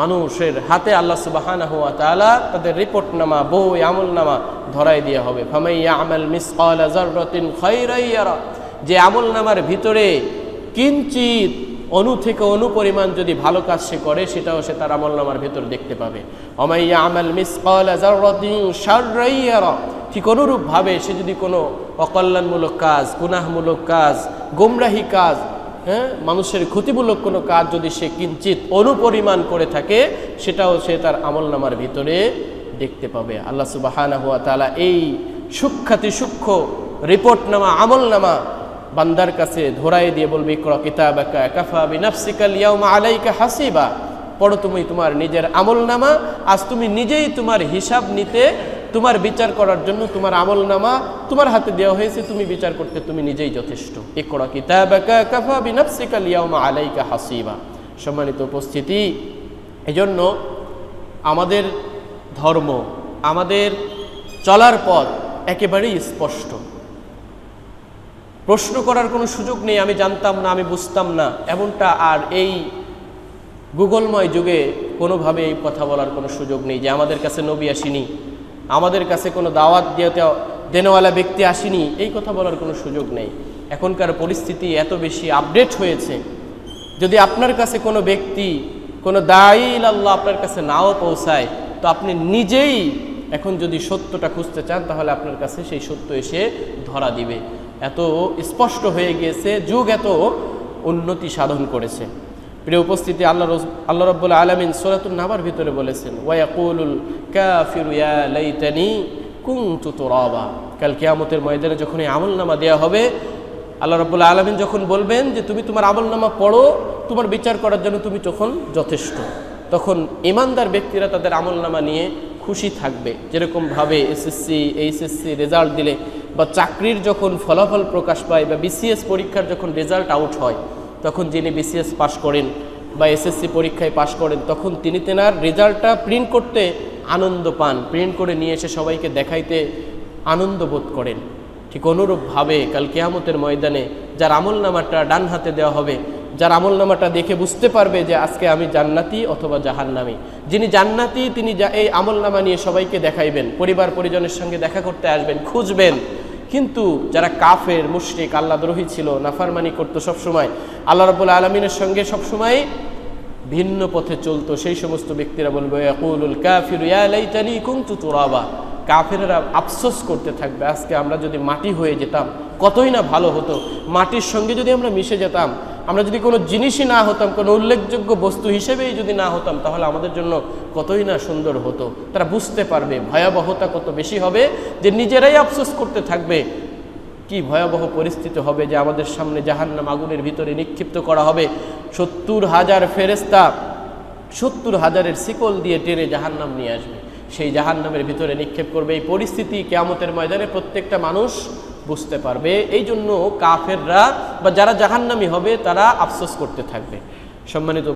মানুষের হাতে আল্লাহ সুবাহানা হুয়া তাআলা তাদের রিপোর্ট নামা বই আমল নামা ধরাই দেওয়া হবে ফামাইয়া আমাল খাইরাই ইয়ারা। যে আমল নামার ভিতরে কিঞ্চিত অনু থেকে অনু পরিমাণ যদি ভালো কাজ সে করে, সেটাও সে তার আমল নামার ভিতর দেখতে পাবে। অমাইয়া আমাল মিসকাল জাররাতিন শাররাই ইয়ারা। ঠিক অনুরূপভাবে সে যদি কোনো অকল্যাণমূলক কাজ, গুনাহমূলক কাজ, গোমরাহি কাজ হ্যাঁ? মানুষের ক্ষতিমূলক কোনো কাজ যদি সে কিঞ্চিত অনুপরিমাণ করে থাকে, সেটাও সে তার আমল নামার ভিতরে দেখতে পাবে। আল্লাহ সুবাহানা হুয়া তালা এই সূক্ষাতি সূক্ষ্ম রিপোর্ট নামা, আমল নামা বান্দার কাছে ধরাই দিয়ে বলবে, ইকরা কিতাবাকা কাফা বিনাফসিকাল ইয়াউমা আলাইকা হাসিবা। পড়ো তুমি তোমার নিজের আমল নামা, আজ তুমি নিজেই তোমার হিসাব নিতে তোমার বিচার করার জন্য তোমার আমল নামা তোমার হাতে দেওয়া হয়েছে, তুমি বিচার করতে তুমি নিজেই যথেষ্ট। আলাইকা হাসিবা। সম্মানিত উপস্থিতি, এজন্য আমাদের ধর্ম, আমাদের চলার পথ একেবারেই স্পষ্ট। প্রশ্ন করার কোনো সুযোগ নেই, আমি জানতাম না, আমি বুঝতাম না, এমনটা আর এই গুগলময় যুগে কোনোভাবে এই কথা বলার কোনো সুযোগ নেই যে আমাদের কাছে নবী আসেনি। আমাদের কাছে কোনো দাওয়াত দিয়ে দেনওয়ালা ব্যক্তি আসেনি, এই কথা বলার কোনো সুযোগ নেই। এখনকার পরিস্থিতি এত বেশি আপডেট হয়েছে, যদি আপনার কাছে কোনো ব্যক্তি, কোনো দায়ীল আল্লাহ আপনার কাছে নাও পৌঁছায়, তো আপনি নিজেই এখন যদি সত্যটা খুঁজতে চান, তাহলে আপনার কাছে সেই সত্য এসে ধরা দিবে। এত স্পষ্ট হয়ে গিয়েছে, যুগ এত উন্নতি সাধন করেছে। প্রিয় উপস্থিতি, আল্লাহ আল্লাহ রব্বুল আলমিন সোরাতুল নামার ভিতরে বলেছেন ওয়াকুলুল কাফিরু লাইতানি কুনতু তুরাবা। কাল কিয়ামতের ময়দানে যখন এই আমল নামা দেওয়া হবে, আল্লাহ রব্বুল আলমিন যখন বলবেন যে, তুমি তোমার আমল নামা পড়ো, তোমার বিচার করার জন্য তুমি তখন যথেষ্ট। তখন ইমানদার ব্যক্তিরা তাদের আমল নামা নিয়ে খুশি থাকবে। যেরকমভাবে এসএসসি, এইচএসসি রেজাল্ট দিলে বা চাকরির যখন ফলাফল প্রকাশ পায় বা বিসিএস পরীক্ষার যখন রেজাল্ট আউট হয় তখন যিনি বিসিএস পাশ করেন বা এসএসসি পরীক্ষায় পাশ করেন, তখন তিনি তেনার রেজাল্টটা প্রিন্ট করতে আনন্দ পান। প্রিন্ট করে নিয়ে এসে সবাইকে দেখাইতে আনন্দ বোধ করেন। ঠিক অনুরূপভাবে কাল কেয়ামতের ময়দানে যার আমল নামাটা ডান হাতে দেওয়া হবে, যার আমল নামাটা দেখে বুঝতে পারবে যে আজকে আমি জান্নাতি অথবা জাহান্নামি। যিনি জান্নাতি, তিনি এই আমল নামা নিয়ে সবাইকে দেখাইবেন পরিবার পরিজনের সঙ্গে দেখা করতে আসবেন, খুঁজবেন। কিন্তু যারা কাফের, মুশরিক আল্লাহদ্রোহী ছিল, নাফারমানি করতো সবসময়, আল্লাহ রবুল আলমিনের সঙ্গে সবসময় ভিন্ন পথে চলতো। সেই সমস্ত ব্যক্তিরা বলবে, ইয়াকুলুল কাফির কুনতু কাফেরেরা আফসোস করতে থাকবে, আজকে আমরা যদি মাটি হয়ে যেতাম, কতই না ভালো হতো। মাটির সঙ্গে যদি আমরা মিশে যেতাম আমরা যদি কোনো জিনিসই না হতাম, কোনো উল্লেখযোগ্য বস্তু হিসেবেই যদি না হতাম, তাহলে আমাদের জন্য কতই না সুন্দর হতো। তারা বুঝতে পারবে ভয়াবহতা কত বেশি হবে, যে নিজেরাই আফসোস করতে থাকবে, কি ভয়াবহ পরিস্থিতি হবে যে আমাদের সামনে জাহান্নাম আগুনের ভিতরে নিক্ষিপ্ত করা হবে। সত্তর হাজার ফেরেস্তা সত্তর হাজারের শিকল দিয়ে টেনে জাহান্নাম নিয়ে আসবে। সেই জাহান্নামের ভিতরে নিক্ষেপ করবে। এই পরিস্থিতি কেয়ামতের ময়দানে প্রত্যেকটা মানুষ বুঝতে পারবে। এই জন্য কাফেররা বা যারা জাহান্নামি হবে তারা আফসোস করতে থাকবে। সম্মানিত